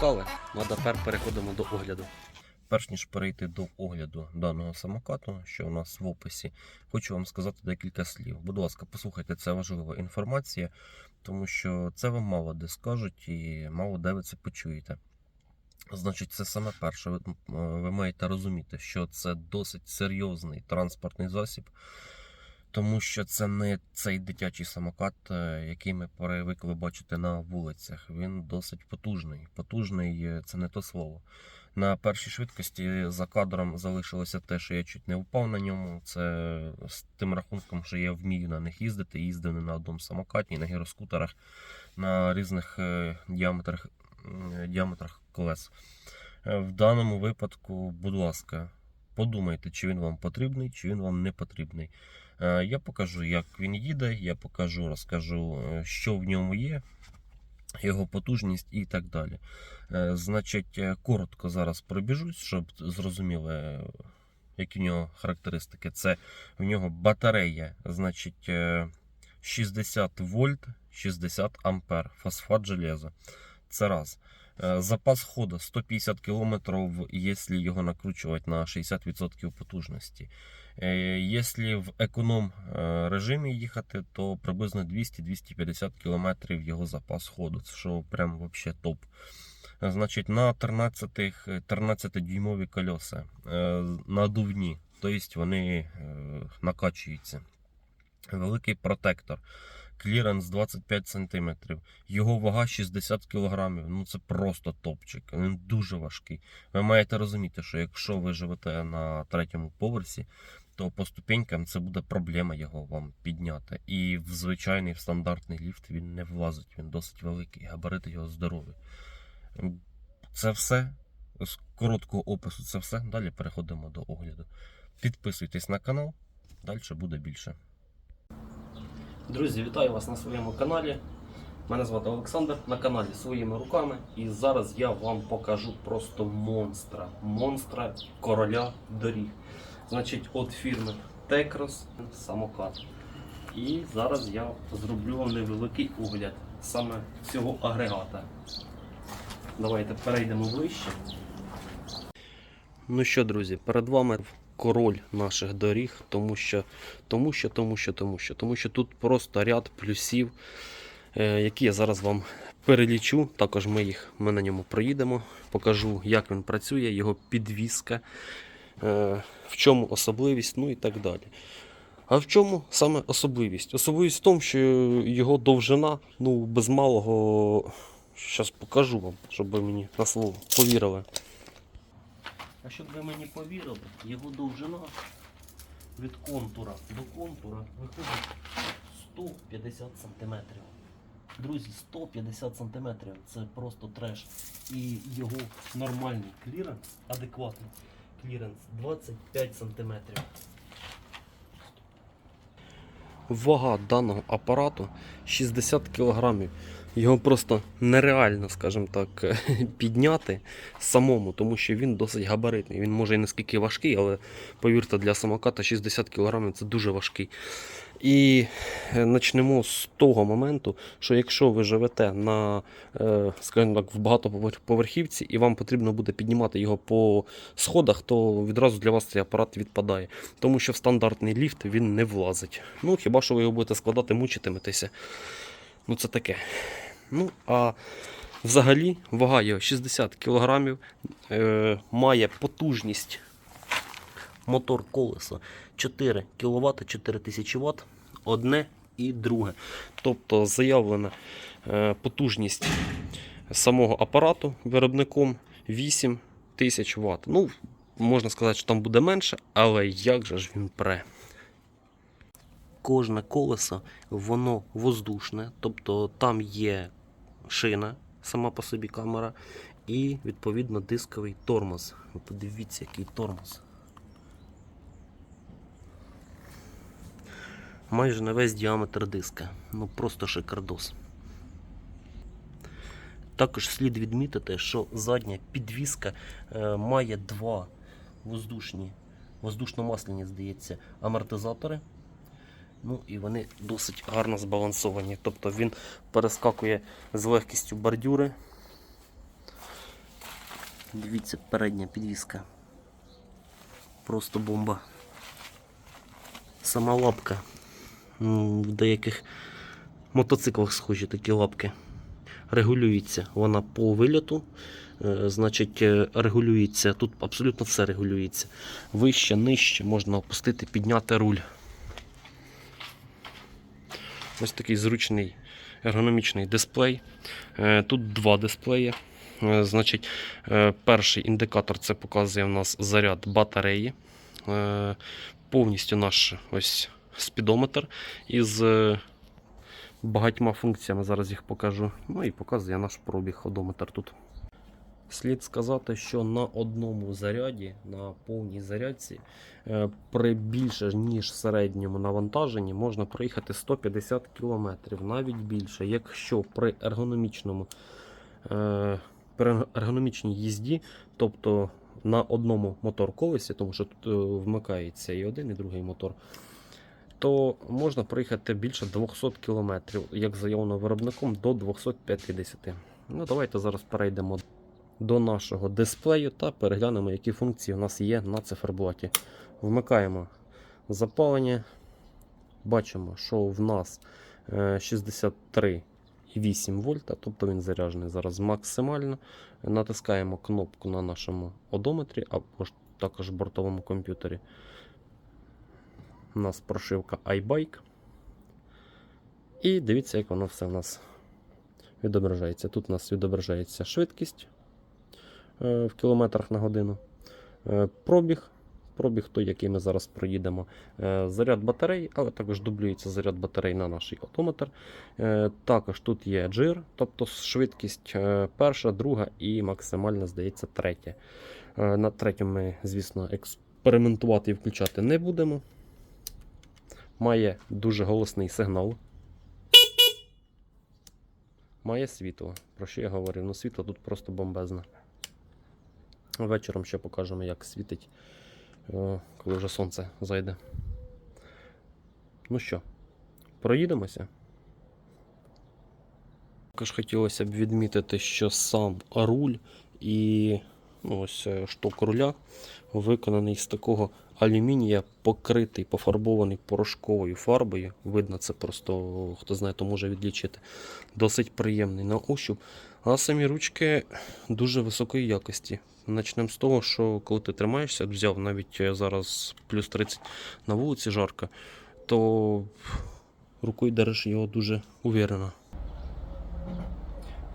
попускали, ну а тепер переходимо до огляду. Перш ніж перейти до огляду даного самокату, що у нас в описі, хочу вам сказати декілька слів. Будь ласка, послухайте, це важлива інформація, тому що це вам мало де скажуть і мало де ви це почуєте. Значить, це саме перше. Ви маєте розуміти, що це досить серйозний транспортний засіб, тому що це не цей дитячий самокат, е, який ми привикли бачити на вулицях. Він досить потужний. Потужний е, це не то слово. На першій швидкості за кадром залишилося те, що я чуть не впав на ньому. Це з тим рахунком, що я вмію на них їздити. Їздив не на одному самокаті, на гіроскутерах, на різних е, діаметрах, діаметрах колес. Е, В даному випадку, будь ласка, подумайте, чи він вам потрібний, чи він вам не потрібний. Е, Я покажу, як він їде, я покажу, розкажу, е, що в ньому є, його потужність і так далі. Е, Значить, коротко зараз пробіжусь, щоб зрозуміли, які в нього характеристики. Це в нього батарея, значить, е, 60 вольт, 60 ампер, фосфат железа. Це раз. Запас ходу 150 км, якщо його накручувати на 60% потужності. Якщо в економ е, режимі їхати, то приблизно 200-250 км його запас ходу, що прям вообще топ. Значить, на 13, 13-дюймові колеса е, надувні, тобто вони накачуються. Великий протектор. Кліренс 25 см. Його вага 60 кг. Ну це просто топчик. Він дуже важкий. Ви маєте розуміти, що якщо ви живете на третьому поверсі, то по ступенькам це буде проблема його вам підняти. І в звичайний в стандартний ліфт він не влазить, він досить великий, габарити його здорові. Це все. З короткого опису це все. Далі переходимо до огляду. Підписуйтесь на канал, далі буде більше. Друзі, вітаю вас на своєму каналі. Мене звати Олександр на каналі своїми руками. І зараз я вам покажу просто монстра. Монстра короля доріг. Значить, от фірми Tecros самокат. І зараз я зроблю вам невеликий огляд саме цього агрегата. Давайте перейдемо ближче. Ну що, друзі, перед вами король наших доріг, тому що, тому що, тому що, тому що, тому що тут просто ряд плюсів, е, які я зараз вам перелічу. Також ми їх ми на ньому проїдемо, покажу, як він працює, його підвізка, е, в чому особливість, ну і так далі. А в чому саме особливість? Особливість в тому, що його довжина, ну, без малого. Зараз покажу вам, щоб ви мені на слово повірили. А щоб ви мені повірили, його довжина від контура до контура виходить 150 см. Друзі, 150 см це просто треш. І його нормальний кліренс, адекватний кліренс 25 см. Вага даного апарату 60 кг. Його просто нереально, скажімо так, підняти самому, тому що він досить габаритний. Він може і наскільки важкий, але повірте, для самоката 60 кг це дуже важкий. І е, почнемо з того моменту, що якщо ви живете на, е, скажімо так, в багатоповерхівці і вам потрібно буде піднімати його по сходах, то відразу для вас цей апарат відпадає. Тому що в стандартний ліфт він не влазить. Ну, хіба що ви його будете складати, мучитиметеся. Ну це таке. Ну, а взагалі вага його 60 кг, е, має потужність мотор колеса 4 кВт 4000 Вт, одне і друге. Тобто заявлена е, потужність самого апарату виробником 8 тисяч Вт. Ну, можна сказати, що там буде менше, але як же ж він пре? Кожне колесо, воно воздушне, тобто там є шина, сама по собі камера, і відповідно дисковий тормоз. Ви подивіться, який тормоз. Майже на весь діаметр диска. Ну просто шикардос. Також слід відмітити, що задня підвіска е, має два воздушні, воздушно-масляні, здається, амортизатори. Ну і вони досить гарно збалансовані. Тобто він перескакує з легкістю бордюри. Дивіться, передня підвіска. Просто бомба. Сама лапка. В деяких мотоциклах схожі такі лапки. Регулюється вона по виліту. Е, Значить, е, регулюється. Тут абсолютно все регулюється. Вище, нижче, можна опустити, підняти руль. Ось такий зручний ергономічний дисплей. Е, Тут два дисплеї. Е, Значить, е, перший індикатор це показує у нас заряд батареї. Повністю наш ось спідометр із багатьма функціями. Зараз їх покажу. Ну і показує наш пробіг одометр тут. Слід сказати, що на одному заряді, на повній зарядці, е, при більше ніж середньому навантаженні можна проїхати 150 км, навіть більше, якщо при ергономічному е, при ергономічній їзді, тобто на одному мотор колесі, тому що тут е, вмикається і один, і другий мотор, то можна проїхати більше 200 км, як заявлено виробником, до 250 Ну, давайте зараз перейдемо до нашого дисплею та переглянемо, які функції у нас є на циферблаті. Вмикаємо запалення. Бачимо, що в нас е, 63,8 вольта, тобто він заряджений зараз максимально. Натискаємо кнопку на нашому одометрі або ж також бортовому комп'ютері. У нас прошивка iBike. І дивіться, як воно все у нас відображається. Тут у нас відображається швидкість е, в кілометрах на годину. Е, Пробіг, пробіг той, який ми зараз проїдемо. Е, Заряд батарей, але також дублюється заряд батарей на наш одометр. Е, Також тут є джир, тобто швидкість е, перша, друга і максимальна, здається, третя. Е, На третьому ми, звісно, експериментувати і включати не будемо. Має дуже голосний сигнал. Має світло. Про що я говорив? Ну, світло тут просто бомбезне. Вечором ще покажемо, як світить, е, коли вже сонце зайде. Ну що, проїдемося. Також хотілося б відмітити, що сам руль і ну, ось е, шток руля виконаний з такого алюмінія, покритий, пофарбований порошковою фарбою. Видно, це просто хто знає, то може відлічити. Досить приємний на ощуп. А самі ручки дуже високої якості. Почнемо з того, що коли ти тримаєшся, взяв навіть е, зараз плюс 30 на вулиці жарко, то рукою держиш його дуже уверено.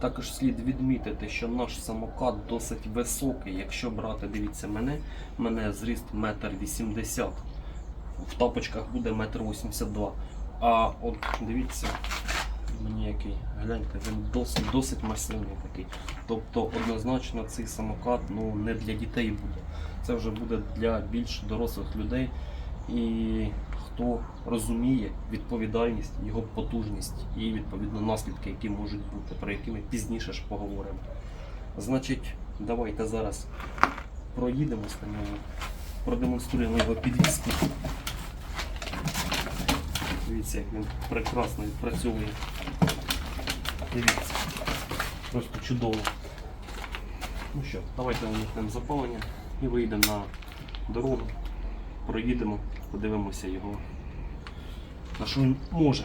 Також слід відмітити, що наш самокат досить високий. Якщо брати, дивіться мене, мене зріст 1,80 м. В тапочках буде 1,82 м. А от дивіться, мені який, гляньте, він досить досить масивний такий. Тобто однозначно цей самокат ну, не для дітей буде. Це вже буде для більш дорослих людей. І хто розуміє відповідальність, його потужність і відповідно наслідки, які можуть бути, про які ми пізніше ж поговоримо. Значить, давайте зараз проїдемось на ньому, продемонструємо його підвіску. Дивіться, як він прекрасно відпрацьовує. Дивіться, просто чудово. Ну що, давайте вимкнемо запалення і вийдемо на дорогу, проїдемо, подивимося його, на що він може.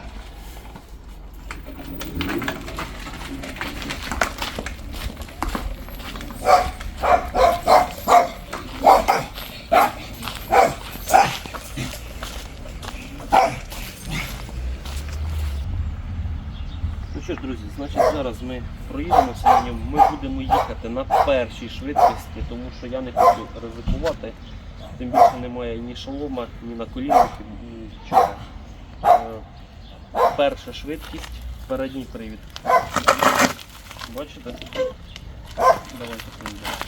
ми проїдемося на ньому. Ми будемо їхати на першій швидкості, тому що я не хочу ризикувати. Тим більше немає ні шолома, ні наколінників, ні нічого. Е, Перша швидкість, передній привід. Бачите? Давайте поїдемо.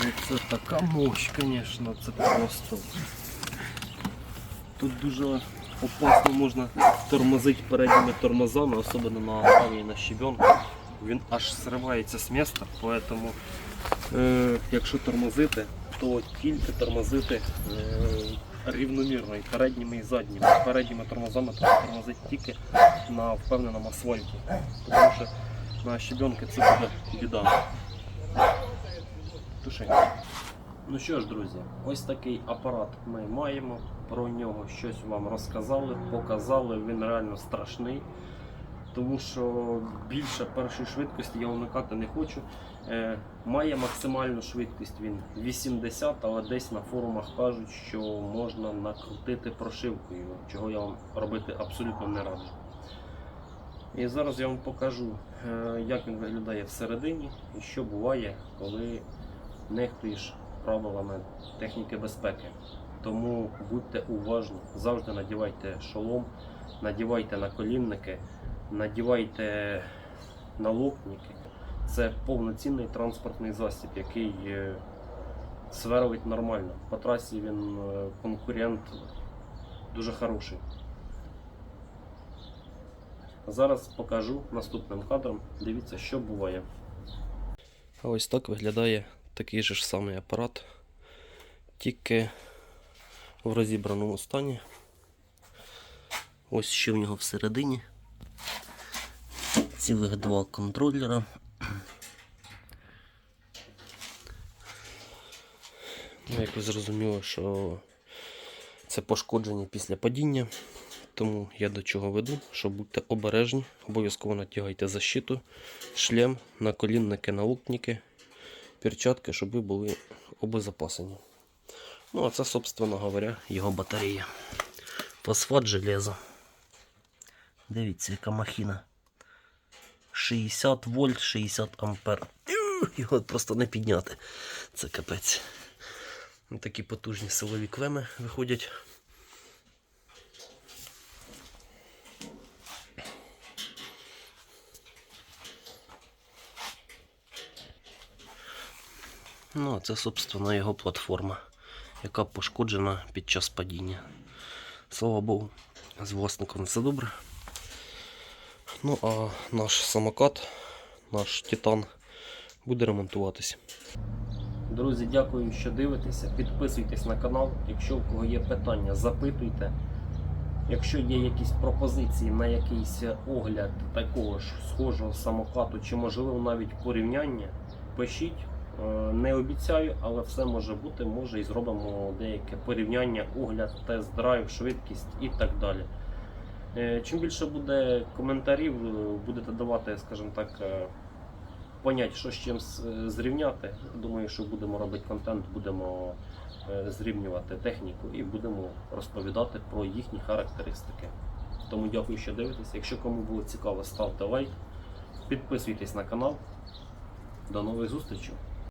Ну, Це мощь, звісно, це просто. Тут дуже опасно можна тормозити передніми тормозами, особливо на аварії на щебенку. Він аж зривається з міста, тому е, якщо тормозити, то тільки тормозити е, рівномірно і передніми і задніми. Передніми тормозами треба тормозити тільки на впевненому асфальті. Тому що на щебенки це буде біда. Туши. Ну що ж, друзі, ось такий апарат ми маємо. Про нього щось вам розказали, показали. Він реально страшний. Тому що більше першої швидкості я вмикати не хочу. Е, має максимальну швидкість він 80, але десь на форумах кажуть, що можна накрутити прошивкою, чого я вам робити абсолютно не раджу. І зараз я вам покажу, е, як він виглядає всередині і що буває, коли нехтуєш правилами техніки безпеки. Тому будьте уважні, завжди надівайте шолом, надівайте наколінники, надівайте налокники. Це повноцінний транспортний засіб, який е, сверлить нормально. По трасі він е, конкурент дуже хороший. Зараз покажу наступним кадром. Дивіться, що буває. Ось так виглядає такий же ж самий апарат, тільки в розібраному стані. Ось що в нього всередині. Цілих два контролера. Ну, як ви зрозуміли, що це пошкодження після падіння. Тому я до чого веду, що будьте обережні, обов'язково натягайте защиту, шлем, наколінники, налукники, перчатки, щоб ви були обезопасені. Ну, а це, собственно говоря, його батарея. Фосфат железа. Дивіться, яка махіна. 60 вольт, 60 ампер. Його просто не підняти. Це капець. Такі потужні силові клеми виходять. Ну, а це, собственно, його платформа, яка пошкоджена під час падіння. Слава Богу, з власником все добре. Ну, а наш самокат, наш Титан буде ремонтуватись. Друзі, дякую, що дивитеся. Підписуйтесь на канал. Якщо у кого є питання, запитуйте. Якщо є якісь пропозиції на якийсь огляд такого ж схожого самокату, чи можливо навіть порівняння, пишіть. Е, Не обіцяю, але все може бути. Може і зробимо деяке порівняння, огляд, тест-драйв, швидкість і так далі. Е, Чим більше буде коментарів, е, будете давати, скажімо так, понять, що з чим зрівняти. Думаю, що будемо робити контент, будемо зрівнювати техніку і будемо розповідати про їхні характеристики. Тому дякую, що дивитесь. Якщо кому було цікаво, ставте лайк, підписуйтесь на канал. До нових зустрічей!